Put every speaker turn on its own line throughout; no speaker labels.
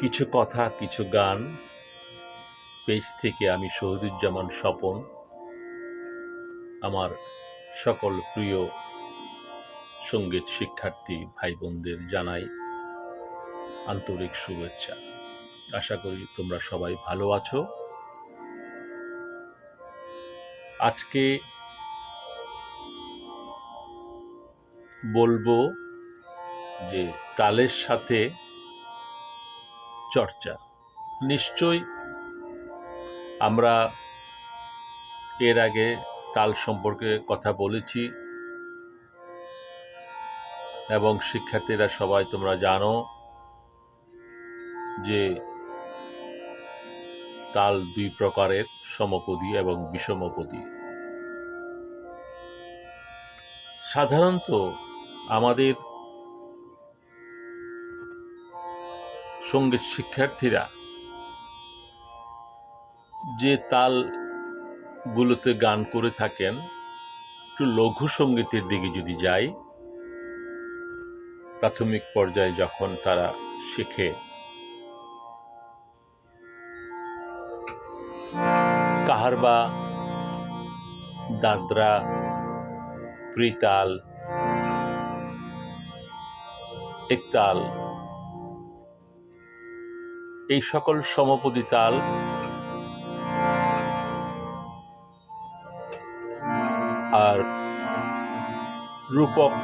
কিছু কথা, কিছু গান। পেজ থেকে আমি শহীদুজ্জামান স্বপন, আমার সকল প্রিয় সংগীত শিক্ষার্থী ভাই বোনদের জানাই আন্তরিক শুভেচ্ছা। আশা করি তোমরা সবাই ভালো আছো। আজকে বলব যে তালের সাথে চর্চা। নিশ্চয় আমরা এর আগে তাল সম্পর্কে কথা বলেছি এবং শিক্ষার্থীরা সবাই তোমরা জানো যে তাল দুই প্রকারের, সমপদী এবং বিষমপদী। সাধারণত আমাদের সংগীত শিক্ষার্থীরা, যে তালগুলোতে গান করে থাকেন, একটু লঘু সঙ্গীতের দিকে যদি যাই, প্রাথমিক পর্যায়ে যখন তারা শেখে। কাহারবা, দাদরা, ত্রিতাল, একতাল এই সকল সমপদী তাল। আর রূপক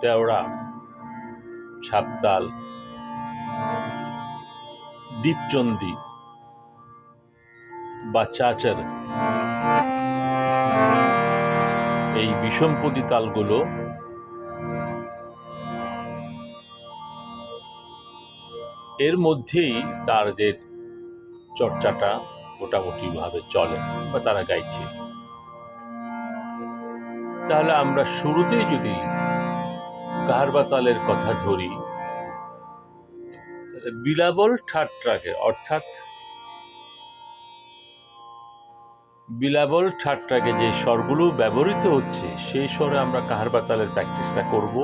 তেওড়া ছাপতাল দীপচন্দি বা চাচার। এই বিষমপদী তালগুলো এর মধ্যেই তাদের চর্চাটা মোটামুটিভাবে চলে বা তারা গাইছে। তাহলে আমরা শুরুতেই যদি কাহারবা তালের কথা ধরি, তাহলে বিলাবল ঠাট্টাকে, অর্থাৎ বিলাবল ঠাট্টাকে যে স্বরগুলো ব্যবহৃত হচ্ছে, সেই স্বরে আমরা কাহারবা তালের প্র্যাকটিসটা করব।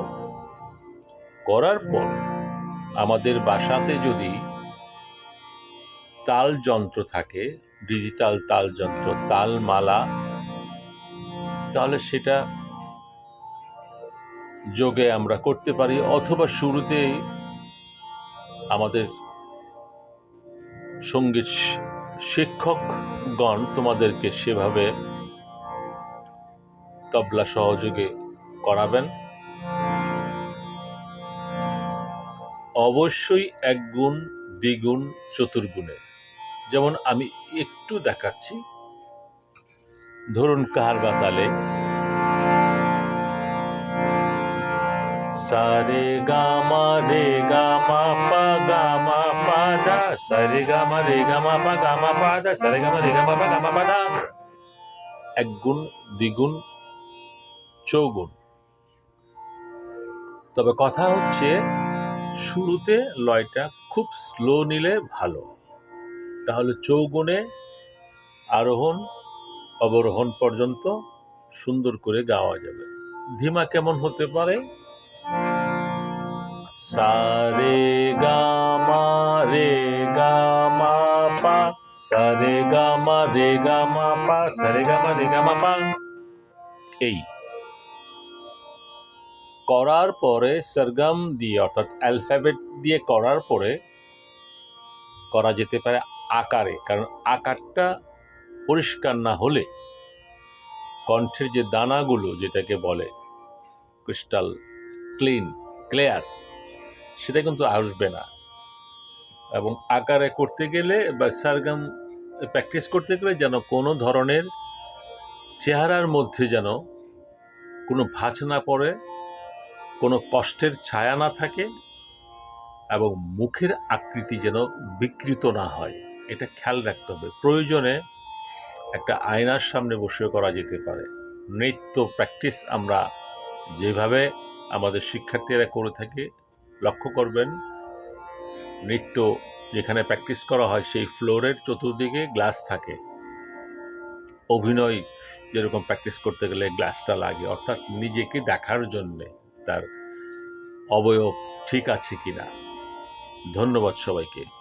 করার পর আমাদের বাসাতে যদি তাল যন্ত্র থাকে, ডিজিটাল তাল যন্ত্র তালমালা, তাহলে সেটা যোগে আমরা করতে পারি, অথবা শুরুতেই আমাদের সংগীত শিক্ষকগণ তোমাদেরকে সেভাবে তবলা সহযোগে করাবেন। অবশ্যই এক গুণ দ্বিগুণ চতুর্গুণে। যেমন আমি একটু দেখাচ্ছি। ধরুন কাহার বাতালে সারে গামা রে গামা পা গামা পা দা সারে গামা রে গামা পা গামা পা দা সারে গামা রে গামা পা গামা পা দা। এক গুণ দ্বিগুণ চৌগুণ। তবে কথা হচ্ছে শুরুতে লয়টা খুব স্লো নিলে ভালো। তাহলে চৌগুণে আরোহণ, অবরোহণ পর্যন্ত সুন্দর করে গাওয়া যাবে। ধিমা কেমন হতে পারে? সারে গামা রে গামা পা। সারে গামা রে গামা পা। সারে গামা রে গামা পা। এই। করার পরে সরগম দিয়ে, অর্থাৎ অ্যালফাবেট দিয়ে করার পরে করা যেতে পারে আকারে। কারণ আকারটা পরিষ্কার না হলে কণ্ঠের যে দানাগুলো, যেটাকে বলে ক্রিস্টাল ক্লিন ক্লিয়ার সেটা কিন্তু আসবে না। এবং আকারে করতে গেলে বা সারগাম প্র্যাকটিস করতে গেলে যেন কোনো ধরনের চেহারার মধ্যে যেন কোনো ভাঁজ না পড়ে কোনো কষ্টের ছায়া না থাকে এবং মুখের আকৃতি যেন বিকৃত না হয়। এটা খেয়াল রাখতে হবে। প্রয়োজনে একটা আয়নার সামনে বসে করা যেতে পারে। নৃত্য প্র্যাকটিস আমরা যেভাবে আমাদের শিক্ষার্থীরা করে থাকে, লক্ষ্য করবেন, নৃত্য যেখানে প্র্যাকটিস করা হয় সেই ফ্লোরের চতুর্দিকে গ্লাস থাকে। অভিনয় যেরকম প্র্যাকটিস করতে গেলে গ্লাসটা লাগে, অর্থাৎ নিজেকে দেখার জন্যে। তার অবয়ব ঠিক আছে কিনা। ধন্যবাদ সবাইকে।